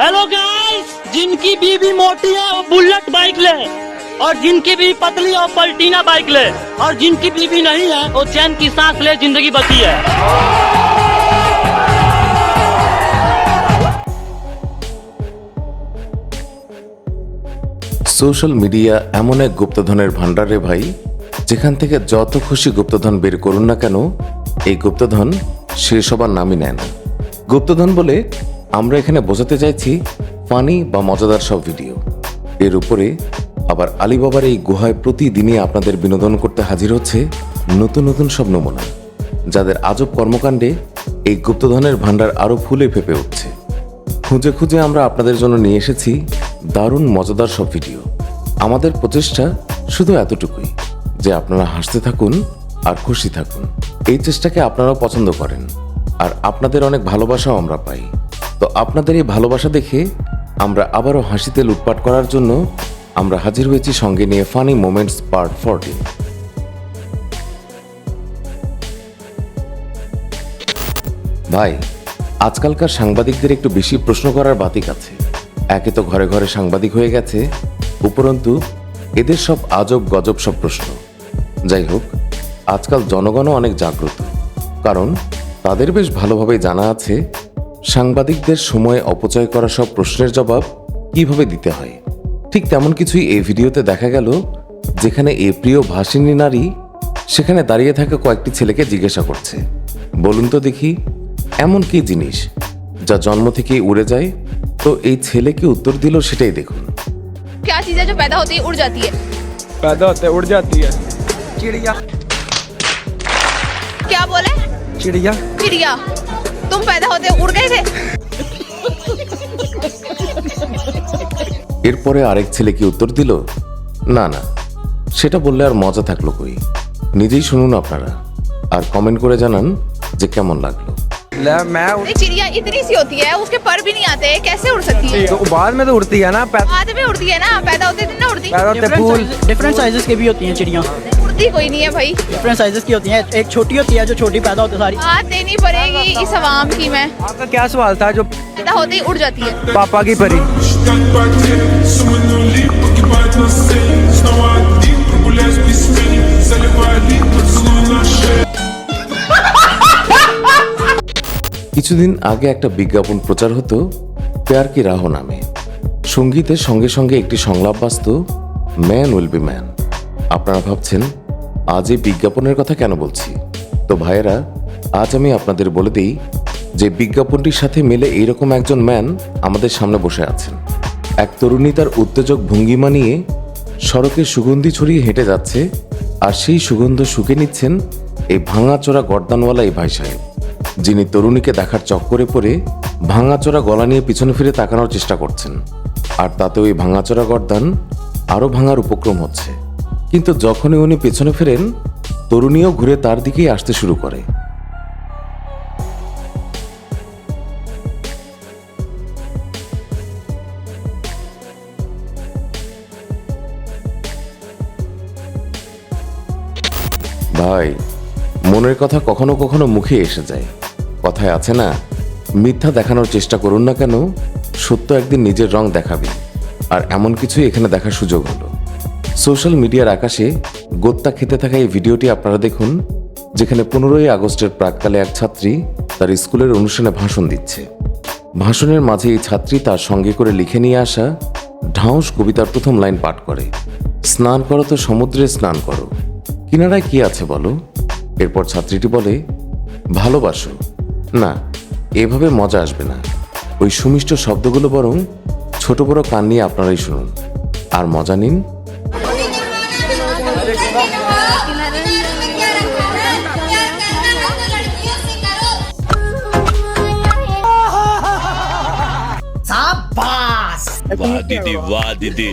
Hello guys जिनकी बीवी मोटी है वो बुलेट बाइक ले और जिनकी बीवी पतली और पलटीना बाइक ले और जिनकी बीवी नहीं है वो चैन की सांस ले जिंदगी बची है সোশ্যাল মিডিয়া এমন এক গুপ্তধনের ভান্ডার রে ভাই যেখান থেকে যত খুশি গুপ্তধন বের করুন না কেন এই গুপ্তধন শেষ হবার নামই নেয় না গুপ্তধন বলে আমরা এখানে বোঝাতে চাইছি ফানি বা মজাদার সব ভিডিও। এর উপরে আবার আলিবাবার এই গুহায় প্রতিদিনই আপনাদের বিনোদন করতে হাজির হচ্ছে নতুন নতুন সব নমুনা, যাদের আজব কর্মকাণ্ডে এই গুপ্তধনের ভাণ্ডার আরও ফুলে ফেপে উঠছে। খুঁজে খুঁজে আমরা আপনাদের জন্য নিয়ে এসেছি দারুণ মজাদার সব ভিডিও। আমাদের প্রচেষ্টা শুধু এতটুকুই যে আপনারা হাসতে থাকুন আর খুশি থাকুন। এই চেষ্টাকে আপনারাও পছন্দ করেন, আর আপনাদের অনেক ভালোবাসাও আমরা পাই। তো আপনাদের এই ভালোবাসা দেখে আমরা আবারও হাসিতে লুটপাট করার জন্য আমরা হাজির হয়েছি সঙ্গে নিয়ে ফানি মোমেন্টস পার্ট ফোরটিন। ভাই, আজকালকার সাংবাদিকদের একটু বেশি প্রশ্ন করার বাতিক আছে। একে তো ঘরে ঘরে সাংবাদিক হয়ে গেছে, উপরন্তু এদের সব আজব গজব সব প্রশ্ন। যাই হোক, আজকাল জনগণও অনেক জাগ্রত, কারণ তাদের বেশ ভালোভাবে জানা আছে সাংবাদিকদের সময় অপচয় করা সব প্রশ্নের জবাব কিভাবে দিতে হয় ঠিক তেমন কিছুই এই ভিডিওতে দেখা গেল যেখানে এ প্রিয় ভাসিনী নারী সেখানে দাঁড়িয়ে থাকা কয়েকটি ছেলেকে জিজ্ঞাসা করছে বলুন তো দেখি এমন কি জিনিস যা জন্ম থেকেই উড়ে যায় তো এই ছেলে কি উত্তর দিল সেটাই দেখুন क्या चीज है जो पैदा होती है उड़ जाती है पैदा होते उड़ जाती है चिड़िया क्या बोले चिड़िया चिड़िया तुम पैदा होते उड़ गए थे এরপরে আরেক ছেলে কি উত্তর দিল না না সেটা বললে আর মজা থাকলো কই নিজেই শুনুন আপনারা আর কমেন্ট করে জানান যে কেমন লাগলো ले मैं उड़- अरे चिड़िया इतनी सी होती है उसके पर भी नहीं आते कैसे उड़ सकती है तो बाद में तो उड़ती है ना पैदा बाद में उड़ती है ना पैदा होते दिन ना उड़ती पैदा होते फूल डिफरेंट साइजेस की भी होती हैं चिड़ियाँ उड़ती कोई नहीं है भाई डिफरेंट साइजेस की होती हैं एक छोटी होती है जो छोटी पैदा होती है सारी बात देनी पड़ेगी इस आवाम की मैं आपका क्या सवाल था जो पैदा होते ही उड़ जाती है पापा की परी Stand by ten, someone no leap, occupied no sin. Snow I deep, bullets be spinning. Sell it while I leap, but snow not shit. কিছুদিন আগে একটা বিজ্ঞাপন প্রচার হতো প্যার কি রাহ নামে সঙ্গীতের সঙ্গে সঙ্গে একটি সংলাপ বাস্ত ম্যান উইল বি ম্যান আপনারা ভাবছেন আজ এই বিজ্ঞাপনের কথা কেন বলছি? তো ভাইয়েরা, আজ আমি আপনাদের বলে দিই যে বিজ্ঞাপনটির সাথে মিলে এইরকম একজন ম্যান আমাদের সামনে বসে আছেন। এক তরুণী তার উত্তেজক ভঙ্গিমা নিয়ে সড়কে সুগন্ধি ছড়িয়ে হেঁটে যাচ্ছে আর সেই সুগন্ধ শুকে নিচ্ছেন এই ভাঙাচোরা গর্দানওয়ালা এই ভাই সাহেব, যিনি তরুণীকে দেখার চক্করে পড়ে ভাঙাচোরা গলা নিয়ে পিছনে ফিরে তাকানোর চেষ্টা করছেন। আর তাতে ওই ভাঙাচোরা গর্দান আরও ভাঙার উপক্রম হচ্ছে। কিন্তু যখনই উনি পেছনে ফেরেন, তরুণীও ঘুরে তার দিকেই আসতে শুরু করে। ভাই, মনের কথা কখনো কখনো মুখে এসে যায়। কথায় আছে না, মিথ্যা দেখানোর চেষ্টা করুন না কেন, সত্য একদিন নিজের রং দেখাবে। আর এমন কিছুই এখানে দেখার সুযোগ হলো। সোশ্যাল মিডিয়ার আকাশে গোত্তা খেতে থাকা এই ভিডিওটি আপনারা দেখুন, যেখানে পনেরোই আগস্টের প্রাককালে এক ছাত্রী তার স্কুলের অনুষ্ঠানে ভাষণ দিচ্ছে। ভাষণের মাঝে এই ছাত্রী তার সঙ্গে করে লিখে নিয়ে আসা ঢাউস কবিতার প্রথম লাইন পাঠ করে। স্নান করো তো সমুদ্রে স্নান করো। কিনারায় কি আছে বলো? এরপর ছাত্রীটি বলে, ভালোবাসো। না, এভাবে মজা আসবে না। ওই সুমিষ্ট শব্দগুলো বরং ছোট বড় কান নিয়ে আপনারাই শুনুন। আর মজা নিন वाह दीदी वाह दीदी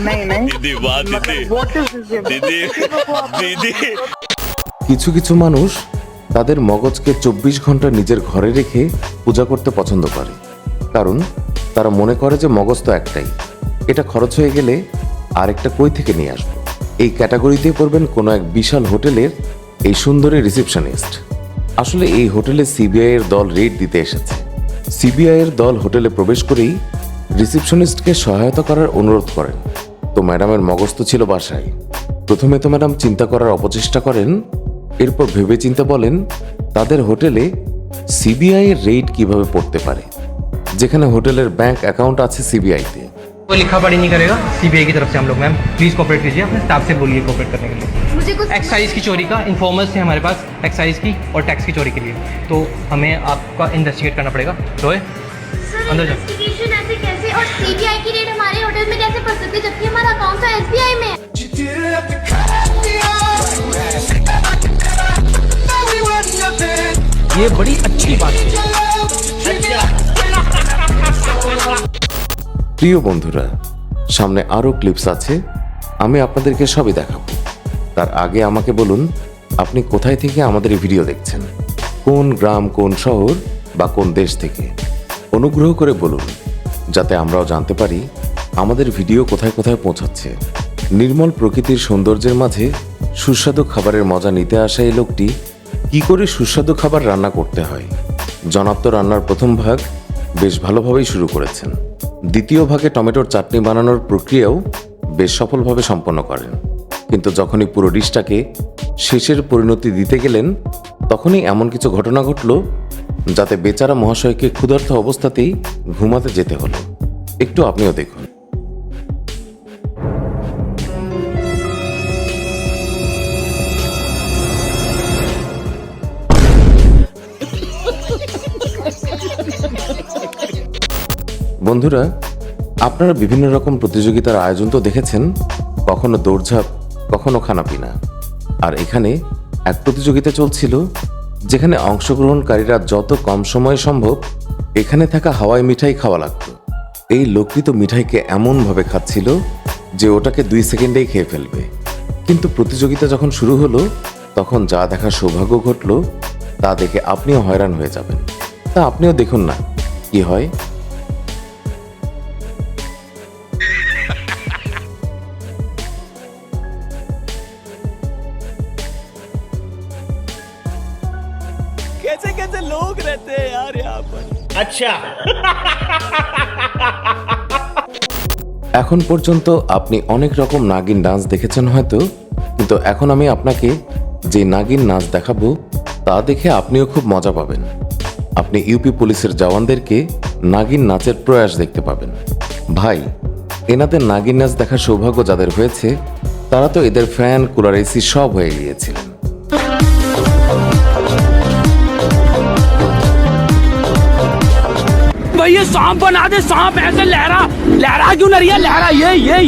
नहीं नहीं दीदी वाह दीदी दीदी दीदी কিছু কিছু মানুষ তাদের মগজকে চব্বিশ ঘন্টা নিজের ঘরে রেখে পূজা করতে পছন্দ করে কারণ তারা মনে করে যে মগজ তো একটাই এটা খরচ হয়ে গেলে আরেকটা কই থেকে নিয়ে আসবো এই ক্যাটাগরিতে পড়বেন কোনো এক বিশাল হোটেলের এই সুন্দরী রিসেপশনিস্ট আসলে এই হোটেলে সিবিআই এর দল রেড দিতে এসেছে সিবিআইয়ের দল হোটেলে প্রবেশ করেই রিসিপশনিস্টকে সহায়তা করার অনুরোধ করেন তো ম্যাডামের মগজ তো ছিল বাসায় প্রথমে তো ম্যাডাম চিন্তা করার অপচেষ্টা করেন এরপর ভেবে চিন্তা বলেন তাদের হোটেলে সিবিআই এর রেড কিভাবে পড়তে পারে যেখানে হোটেলের ব্যাংক অ্যাকাউন্ট আছে সিবিআইতে कोई लिखा पढ़ी नहीं करेगा सीबीआई की तरफ से हम लोग मैम प्लीज कोऑपरेट कीजिए अपने स्टाफ से बोलिए कोऑपरेट करने के लिए मुझे कुछ एक्साइज की चोरी का इन्फॉर्मर्स थे हमारे पास एक्साइज की और टैक्स की चोरी के लिए तो हमें आपका इन्वेस्टिगेट करना पड़ेगा रोए अंदर जाओ जबकि हमारा अकाउंट तो एसबीआई में है ये बड़ी अच्छी बात है প্রিয় বন্ধুরা সামনে আরও ক্লিপস আছে আমি আপনাদেরকে সবই দেখাবো তার আগে আমাকে বলুন আপনি কোথায় থেকে আমাদের এই ভিডিও দেখছেন কোন গ্রাম কোন শহর বা কোন দেশ থেকে অনুগ্রহ করে বলুন যাতে আমরাও জানতে পারি আমাদের ভিডিও কোথায় কোথায় পৌঁছাচ্ছে? নির্মল প্রকৃতির সৌন্দর্যের মাঝে সুস্বাদু খাবারের মজা নিতে আসা এই লোকটি কি করে সুস্বাদু খাবার রান্না করতে হয়? জনাব তো রান্নার প্রথম ভাগ বেশ ভালোভাবেই শুরু করেছেন। দ্বিতীয় ভাগে টমেটোর চাটনি বানানোর প্রক্রিয়াও বেশ সফলভাবে সম্পন্ন করেন। কিন্তু যখনই পুরো ডিশটাকে শেষের পরিণতি দিতে গেলেন, তখনই এমন কিছু ঘটনা ঘটল যাতে বেচারা মহাশয়কে ক্ষুধার্ত অবস্থাতেই ঘুমাতে যেতে হলো। একটু আপনিও দেখুন। বন্ধুরা, আপনারা বিভিন্ন রকম প্রতিযোগিতার আয়োজন তো দেখেছেন, কখনো দৌড়ঝাঁপ, কখনো খানাপিনা। আর এখানে এক প্রতিযোগিতা চলছিল, যেখানে অংশগ্রহণকারীরা যত কম সময় সম্ভব এখানে থাকা হাওয়াই মিঠাই খাওয়া লাগতো। এই লোকটি তো মিঠাইকে এমনভাবে খাচ্ছিল যে ওটাকে দুই সেকেন্ডেই খেয়ে ফেলবে। কিন্তু প্রতিযোগিতা যখন শুরু হলো, তখন যা দেখার সৌভাগ্য ঘটলো, তা দেখে আপনিও হয়রান হয়ে যাবেন। তা আপনিও দেখুন না, কি হয়? এখন পর্যন্ত আপনি অনেক রকম নাগিন ডান্স দেখেছেন হয়তো, কিন্তু এখন আমি আপনাকে যে নাগিন নাচ দেখাবো, তা দেখে আপনিও খুব মজা পাবেন। আপনি ইউপি পুলিশের জওয়ানদেরকে নাগিন নাচের প্রয়াস দেখতে পাবেন। ভাই, এনাদের নাগিন নাচ দেখার সৌভাগ্য যাদের হয়েছে, তারা তো এদের ফ্যান, কুলার, এসি সব হয়ে গিয়েছিলেন। भाई ये सांप बना दे सांप ऐसे लहरा लहरा क्यों नहीं है लहरा ये ये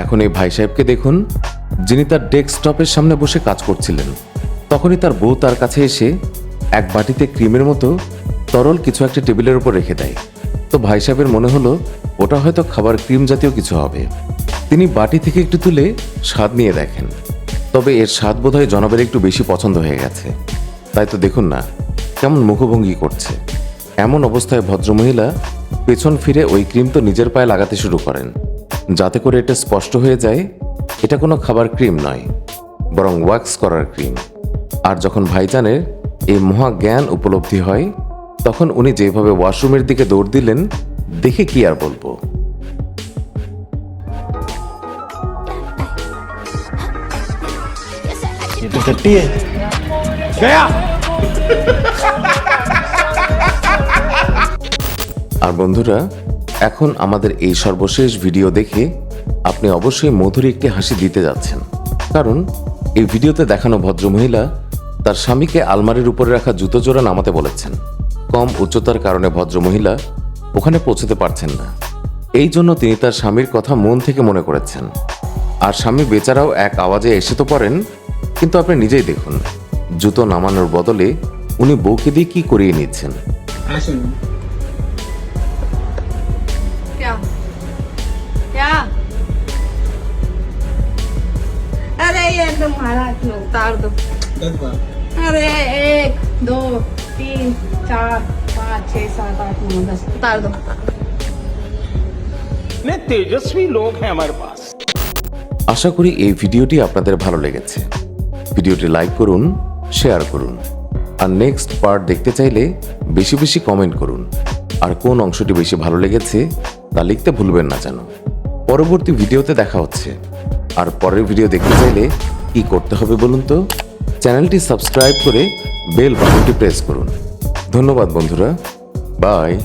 এখন এই ভাই সাহেবকে দেখুন যিনি তার ডেস্কটপের সামনে বসে কাজ করছিলেন তখনই তার বউ তার কাছে এসে এক বাটিতে ক্রিমের মতো তরল কিছু একটা টেবিলের উপর রেখে দেয় তো ভাই সাহেবের মনে হলো ওটা হয়তো খাবার ক্রিম জাতীয় কিছু হবে তিনি বাটি থেকে একটু তুলে স্বাদ নিয়ে দেখেন তবে এর স্বাদ বোধহয় জনবের একটু বেশি পছন্দ হয়ে গেছে। তাই তো দেখুন না, কেমন মুখভঙ্গি করছে। এমন অবস্থায় ভদ্রমহিলা পেছন ফিরে ওই ক্রিম তো নিজের পায়ে লাগাতে শুরু করেন। যাতে করে এটা স্পষ্ট হয়ে যায়, এটা কোনো খাবার ক্রিম নয়, বরং ওয়াক্স করার ক্রিম। আর যখন ভাইজানের এই মহা জ্ঞান উপলব্ধি হয়, তখন উনি যেভাবে ওয়াশরুমের দিকে দৌড় দিলেন, দেখে কি আর বলব? আর বন্ধুরা এখন আমাদের এই সর্বশেষ ভিডিও দেখে আপনি অবশ্যই মধুর একটি হাসি দিতে যাচ্ছেন। কারণ এই ভিডিওতে দেখানো ভদ্রমহিলা তার স্বামীকে আলমারির উপরে রাখা জুতো জোড়া নামাতে বলেছেন। কম উচ্চতার কারণে ভদ্রমহিলা ওখানে পৌঁছতে পারছেন না। এই জন্য তিনি তার স্বামীর কথা মন থেকে মনে করেছেন। আর স্বামী বেচারাও এক আওয়াজে এসে তো পড়েন কিন্তু আপনি নিজেই দেখুন জুতো নামানোর বদলে উনি বউকে দিয়ে কি করিয়ে নিচ্ছেন क्या क्या अरे ये तुम्हारा क्यों उतार दो अरे एक दो तीन चार पाँच छः सात आठ नौ दस उतार दो तेजस्वी लोग हैं हमारे पास আশা করি এই ভিডিওটি আপনাদের ভালো লেগেছে ভিডিওটি লাইক করুন, শেয়ার করুন। আর নেক্সট পার্ট দেখতে চাইলে বেশি বেশি কমেন্ট করুন। আর কোন অংশটি বেশি ভালো লেগেছে তা লিখতে ভুলবেন না যেন। পরবর্তী ভিডিওতে দেখা হচ্ছে। আর পরের ভিডিও দেখতে চাইলে কি করতে হবে বলুন তো? চ্যানেলটি সাবস্ক্রাইব করে বেল বাটনটি প্রেস করুন। ধন্যবাদ বন্ধুরা। বাই